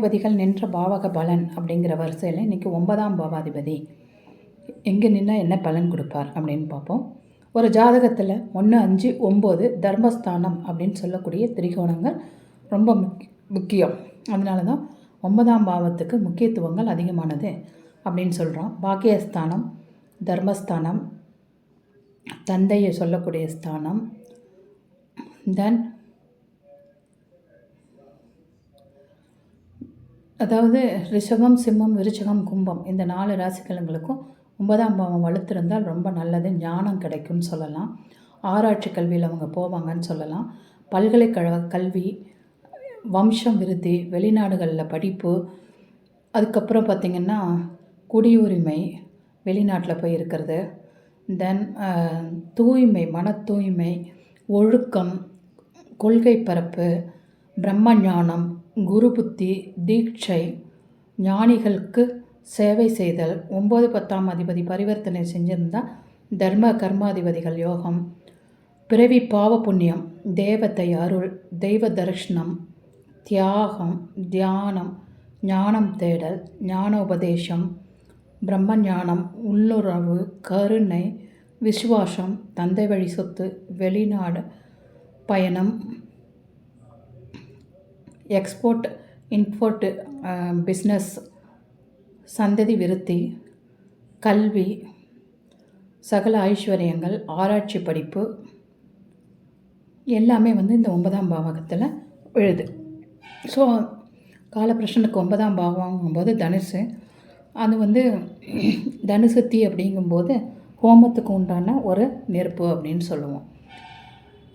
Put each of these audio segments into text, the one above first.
பாவாதிபதிகள் நின்ற பாவக பலன் அப்படிங்கிற வரிசையில் இன்றைக்கி ஒன்பதாம் பாவாதிபதி. எங்கே நின்னால் என்ன பலன் கொடுப்பார் அப்படின்னு பார்ப்போம். ஒரு ஜாதகத்தில் ஒன்று அஞ்சு ஒம்பது தர்மஸ்தானம் அப்படின்னு சொல்லக்கூடிய திரிகோணங்கள் ரொம்ப முக் முக்கியம். அதனால தான் ஒன்பதாம் பாவத்துக்கு முக்கியத்துவங்கள் அதிகமானது அப்படின்னு சொல்கிறோம் பாக்கியஸ்தானம் தர்மஸ்தானம் தந்தையை சொல்லக்கூடிய ஸ்தானம் தென் அதாவது ரிஷபம் சிம்மம் விருச்சகம் கும்பம் இந்த நாலு ராசிக்கலங்களுக்கும் ஒன்பதாம் பாவம் வலுத்திருந்தால் ரொம்ப நல்லது ஞானம் கிடைக்கும்னு சொல்லலாம். ஆராய்ச்சி கல்வியில் அவங்க போவாங்கன்னு சொல்லலாம். பல்கலைக்கழக கல்வி வம்சம் விருத்தி வெளிநாடுகளில் படிப்பு அதுக்கப்புறம் பார்த்திங்கன்னா குடியுரிமை வெளிநாட்டில் போய் இருக்கிறது. தென் தூய்மை மன தூய்மை ஒழுக்கம் கொள்கை பரப்பு பிரம்ம ஞானம் குரு புத்தி தீட்சை ஞானிகளுக்கு சேவை செய்தல். ஒம்பது பத்தாம் அதிபதி பரிவர்த்தனை செஞ்சிருந்தால் தர்ம கர்மாதிபதிகள் யோகம். பிறவி பாவ புண்ணியம் தேவத்தை அருள் தெய்வ தரிசனம் தியாகம் தியானம் ஞானம் தேடல் ஞான உபதேசம் பிரம்ம ஞானம் உள்ளுறவு கருணை விசுவாசம் தந்தை வழி சொத்து வெளிநாடு பயணம் எக்ஸ்போர்ட் இன்போர்ட் பிஸ்னஸ் சந்ததி விருத்தி கல்வி சகல ஐஸ்வர்யங்கள் ஆராய்ச்சி படிப்பு எல்லாமே வந்து இந்த ஒன்பதாம் பாவகத்தில் விழுது ஸோ காலபிரஷனுக்கு ஒன்பதாம் பாவங்கும்போது தனுசு. அது வந்து தனுசு தீ அப்படிங்கும்போது ஹோமத்துக்கு உண்டான ஒரு நெருப்பு அப்படின்னு சொல்லுவோம்.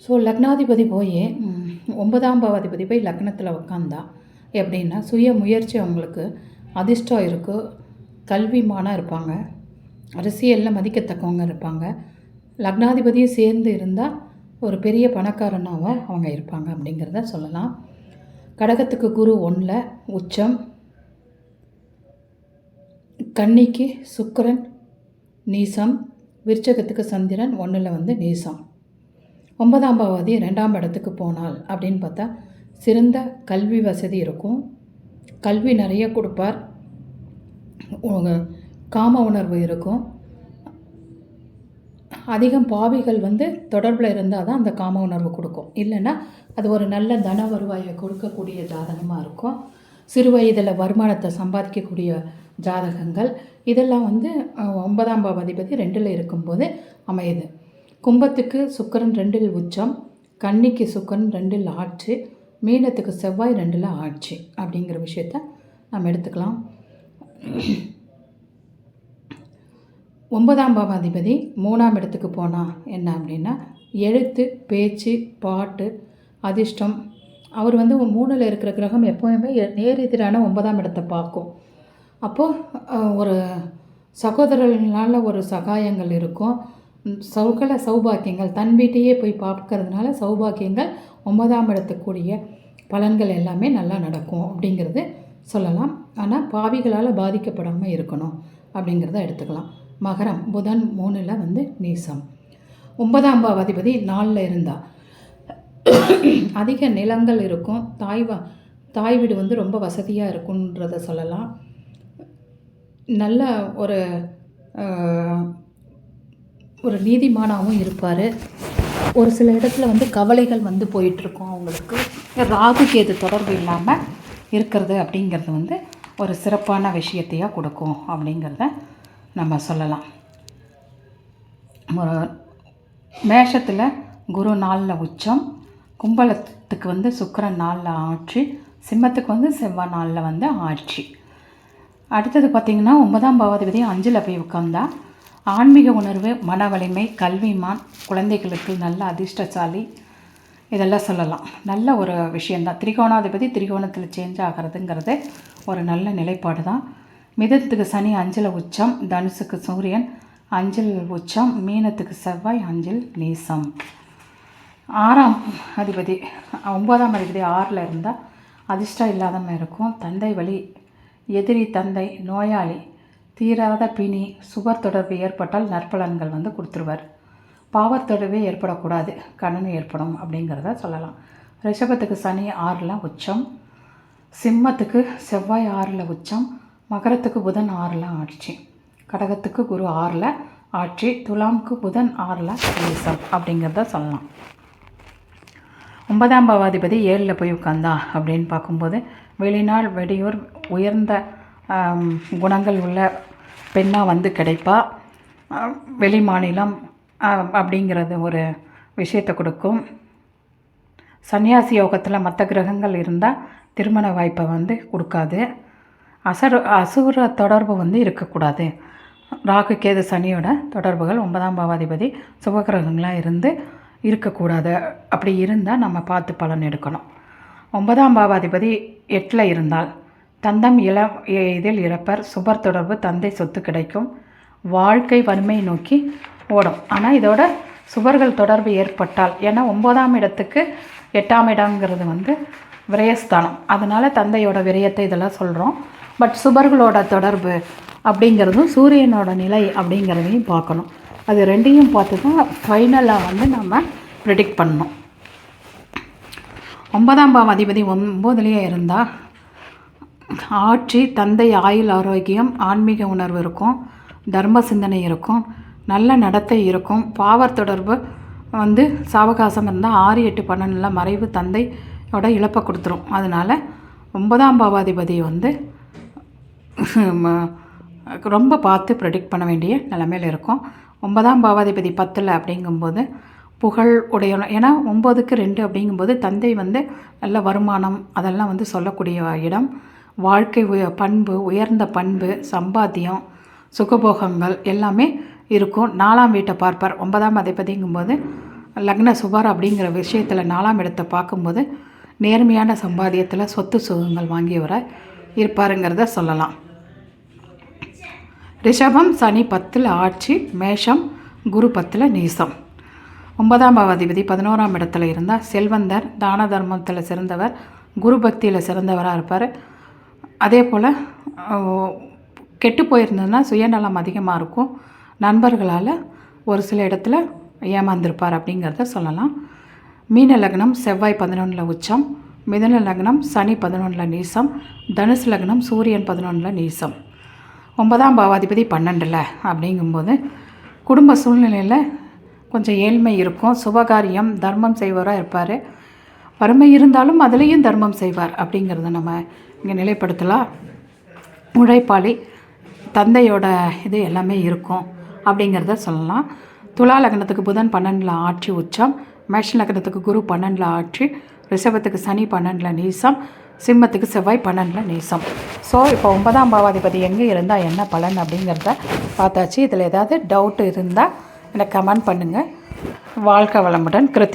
ஸோ லக்னாதிபதி போய் ஒன்பதாம் பாவாதிபதி போய் லக்னத்தில் உட்காந்தா எப்படின்னா சுய முயற்சி அவங்களுக்கு அதிர்ஷ்டம் இருக்குது கல்விமானாக இருப்பாங்க. அரசியலில் மதிக்கத்தக்கவங்க இருப்பாங்க. லக்னாதிபதியும் சேர்ந்து இருந்தால் ஒரு பெரிய பணக்காரனாக அவங்க இருப்பாங்க அப்படிங்கிறத சொல்லலாம். கடகத்துக்கு குரு ஒன்றில் உச்சம். கன்னிக்கு சுக்கரன் நீசம். விருச்சகத்துக்கு சந்திரன் ஒன்றில் வந்து நீசம். ஒன்பதாம் பாவாதி ரெண்டாம் இடத்துக்கு போனால் அப்படின்னு பார்த்தா சிறந்த கல்வி வசதி இருக்கும். கல்வி நிறைய கொடுப்பார். காம உணர்வு இருக்கும். அதிகம் பாவிகள் வந்து தொடர்பில் இருந்தால் தான் அந்த காம உணர்வு கொடுக்கும். இல்லைன்னா அது ஒரு நல்ல தன வருவாயை கொடுக்கக்கூடிய ஜாதகமாக இருக்கும். சிறு வயதில் வருமானத்தை சம்பாதிக்கக்கூடிய ஜாதகங்கள். இதெல்லாம் வந்து ஒன்பதாம் பாவாதிபதி ரெண்டில் இருக்கும்போது அமையுது. கும்பத்துக்கு சுக்கரன் ரெண்டில் உச்சம் கன்னிக்கு சுக்கரன் ரெண்டில் ஆட்சி மீனத்துக்கு செவ்வாய் ரெண்டில் ஆட்சி அப்படிங்கிற விஷயத்த நம்ம எடுத்துக்கலாம். ஒன்பதாம் பாவாதிபதி மூணாம் இடத்துக்கு போனால் என்ன அப்படின்னா எழுத்து பேச்சு பாட்டு அதிர்ஷ்டம். அவர் வந்து மூணில் இருக்கிற கிரகம் எப்போவுமே நேர் எதிரான ஒன்பதாம் இடத்தை பார்க்கும். அப்போது ஒரு சகோதரர்களால் ஒரு சகாயங்கள் இருக்கும். சகல சௌபாக்கியங்கள் தன் வீட்டையே போய் பார்க்கறதுனால சௌபாக்கியங்கள் ஒன்பதாம் இடத்துக்குரிய பலன்கள் எல்லாமே நல்லா நடக்கும் அப்படிங்கிறது சொல்லலாம். ஆனால் பாவிகளால் பாதிக்கப்படாமல் இருக்கணும் அப்படிங்கிறத எடுத்துக்கலாம். மகரம் புதன் மூணில் வந்து நீசம். ஒன்பதாம் பாவாதிபதி நாலில் இருந்தால் அதிக நிலங்கள் இருக்கும். தாய் தாய் வீடு வந்து ரொம்ப வசதியாக இருக்குன்றத சொல்லலாம். நல்ல ஒரு ஒரு நீதிமானாகவும் இருப்பார். ஒரு சில இடத்துல வந்து கவலைகள் வந்து போயிட்டுருக்கும் அவங்களுக்கு. ராகு கேது தொடர்பு இல்லாமல் இருக்கிறது அப்படிங்கிறது வந்து ஒரு சிறப்பான விஷயத்தையாக கொடுக்கும் அப்படிங்கிறத நம்ம சொல்லலாம். மேஷத்தில் குரு நாளில் உச்சம் கும்பலத்துக்கு வந்து சுக்கரன் நாளில் ஆட்சி சிம்மத்துக்கு வந்து செவ்வாய் நாளில் வந்து ஆட்சி. அடுத்தது பார்த்திங்கன்னா ஒன்பதாம் பாவாதிபதி அஞ்சில் போய் உட்காந்தா ஆன்மீக உணர்வு மன வலிமை கல்விமான் குழந்தைகளுக்கு நல்ல அதிர்ஷ்டசாலி. இதெல்லாம் சொல்லலாம். நல்ல ஒரு விஷயந்தான் திரிகோணாதிபதி திரிகோணத்தில் சேஞ்ச் ஆகிறதுங்கிறது ஒரு நல்ல நிலைப்பாடு தான் மிதத்துக்கு சனி அஞ்சல உச்சம். தனுசுக்கு சூரியன் அஞ்சல் உச்சம். மீனத்துக்கு செவ்வாய் அஞ்சல் நீசம். ஆறாம் அதிபதி ஒன்பதாம் அதிபதி ஆறில் இருந்தால் அதிர்ஷ்டம் இல்லாதமாக இருக்கும். தந்தை வழி எதிரி தந்தை நோயாளி தீராத பிணி சுவர் தொடர்பு ஏற்பட்டால் நற்பலன்கள் வந்து கொடுத்துருவார். பாவத்தொடர்பே ஏற்படக்கூடாது கடன் ஏற்படும் அப்படிங்கிறத சொல்லலாம். ரிஷபத்துக்கு சனி ஆறில் உச்சம் சிம்மத்துக்கு செவ்வாய் ஆறில் உச்சம் மகரத்துக்கு புதன் ஆறில் ஆட்சி கடகத்துக்கு குரு ஆறில் ஆட்சி துலாம்க்கு புதன் ஆறில் தேசம் அப்படிங்கிறத சொல்லலாம். ஒன்பதாம் பாவாதிபதி ஏழில் போய் உட்காந்தா அப்படின்னு பார்க்கும்போது வெளிநாள் வெளியூர் உயர்ந்த குணங்கள் உள்ள பெண்ணாக வந்து கிடைப்பா. வெளி மாநிலம் அப்படிங்கிறது ஒரு விஷயத்தை கொடுக்கும். சன்னியாசி யோகத்தில் மற்ற கிரகங்கள் இருந்தால் திருமண வாய்ப்பை வந்து கொடுக்காது. அசர் அசுர தொடர்பு வந்து இருக்கக்கூடாது. ராகு கேது சனியோட தொடர்புகள் ஒன்பதாம் பாவாதிபதி சுபகிரகங்களாக இருந்து இருக்கக்கூடாது. அப்படி இருந்தால் நம்ம பார்த்து பலன் எடுக்கணும். ஒன்பதாம் பாவாதிபதி எட்டில் இருந்தால் தந்தம் இள இதில் இறப்பர். சுபர் தொடர்பு தந்தை சொத்து கிடைக்கும். வாழ்க்கை வன்மை நோக்கி ஓடும். ஆனால் இதோட சுபர்கள் தொடர்பு ஏற்பட்டால் ஏன்னா ஒன்பதாம் இடத்துக்கு எட்டாம் இடங்கிறது வந்து விரயஸ்தானம். அதனால் தந்தையோட விரயத்தை இதெல்லாம் சொல்கிறோம் பட் சுபர்களோட தொடர்பு அப்படிங்கிறதும் சூரியனோட நிலை அப்படிங்கிறதையும் பார்க்கணும். அது ரெண்டையும் பார்த்து தான் ஃபைனலாக வந்து நம்ம ப்ரிடிக்ட் பண்ணணும். ஒன்பதாம் பாவம் அதிபதி ஒம்போதுலேயே இருந்தால் ஆட்சி தந்தை ஆயுள் ஆரோக்கியம் ஆன்மீக உணர்வு இருக்கும் தர்ம சிந்தனை இருக்கும் நல்ல நடத்தை இருக்கும். பாவர் தொடர்பு வந்து சாவகாசம் இருந்தால் ஆறு எட்டு பன்னெண்டில் மறைவு தந்தையோட இழப்பை கொடுத்துரும். அதனால் ஒன்பதாம் பாவாதிபதி வந்து ரொம்ப பார்த்து ப்ரெடிக்ட் பண்ண வேண்டிய நிலமையில் இருக்கும். ஒன்பதாம் பாவாதிபதி பத்தில் அப்படிங்கும்போது புகழ் உடைய ஏன்னா ஒம்போதுக்கு ரெண்டு அப்படிங்கும்போது தந்தை வந்து நல்ல வருமானம் அதெல்லாம் வந்து சொல்லக்கூடிய இடம். வாழ்க்கை உய பண்பு உயர்ந்த பண்பு சம்பாத்தியம் சுகபோகங்கள் எல்லாமே இருக்கும். நாலாம் வீட்டை பார்ப்பார். ஒன்பதாம் அதிபதிங்கும்போது லக்ன சுபார் அப்படிங்கிற விஷயத்தில் நாலாம் இடத்தை பார்க்கும்போது நேர்மையான சம்பாத்தியத்தில் சொத்து சுகங்கள் வாங்கியவரை இருப்பாருங்கிறத சொல்லலாம். ரிஷபம் சனி பத்தில் ஆட்சி மேஷம் குரு பத்தில் நீசம். ஒன்பதாம் அதிபதி பதினோராம் இடத்துல இருந்தால் செல்வந்தர் தான தர்மத்தில் சிறந்தவர் குரு பக்தியில் சிறந்தவராக இருப்பார். அதே போல் கெட்டு போயிருந்ததுன்னா சுயநலம் அதிகமாக இருக்கும். நண்பர்களால் ஒரு சில இடத்துல ஏமாந்திருப்பார் அப்படிங்கிறத சொல்லலாம். மீன லக்னம் செவ்வாய் பதினொன்றில் உச்சம் மிதன லக்னம் சனி பதினொன்றில் நீசம் தனுசு லக்னம் சூரியன் பதினொன்றில் நீசம். ஒன்பதாம் பாவாதிபதி பன்னெண்டில் அப்படிங்கும்போது குடும்ப சூழ்நிலையில் கொஞ்சம் ஏழ்மை இருக்கும். சுபகாரியம் தர்மம் செய்வராக இருப்பார். வறுமை இருந்தாலும் அதுலேயும் தர்மம் செய்வார் அப்படிங்கிறத நம்ம இங்கே நிலைப்படுத்தலாம் உழைப்பாளி தந்தையோட இது எல்லாமே இருக்கும் அப்படிங்கிறத சொல்லலாம். துலா லக்னத்துக்கு புதன் பன்னெண்டில் ஆட்சி உச்சம். மேஷ லக்னத்துக்கு குரு பன்னெண்டில் ஆட்சி. ரிஷபத்துக்கு சனி பன்னெண்டில் நீசம். சிம்மத்துக்கு செவ்வாய் பன்னெண்டில் நீசம். ஸோ இப்போ ஒன்பதாம் பாவாதிபதி எங்கே இருந்தால் என்ன பலன் அப்படிங்கிறத பார்த்தாச்சு. இதில் ஏதாவது டவுட் இருந்தால் எனக்கு கமெண்ட் பண்ணுங்கள் வாழ்க்கை வளமுடன். கிருத்தி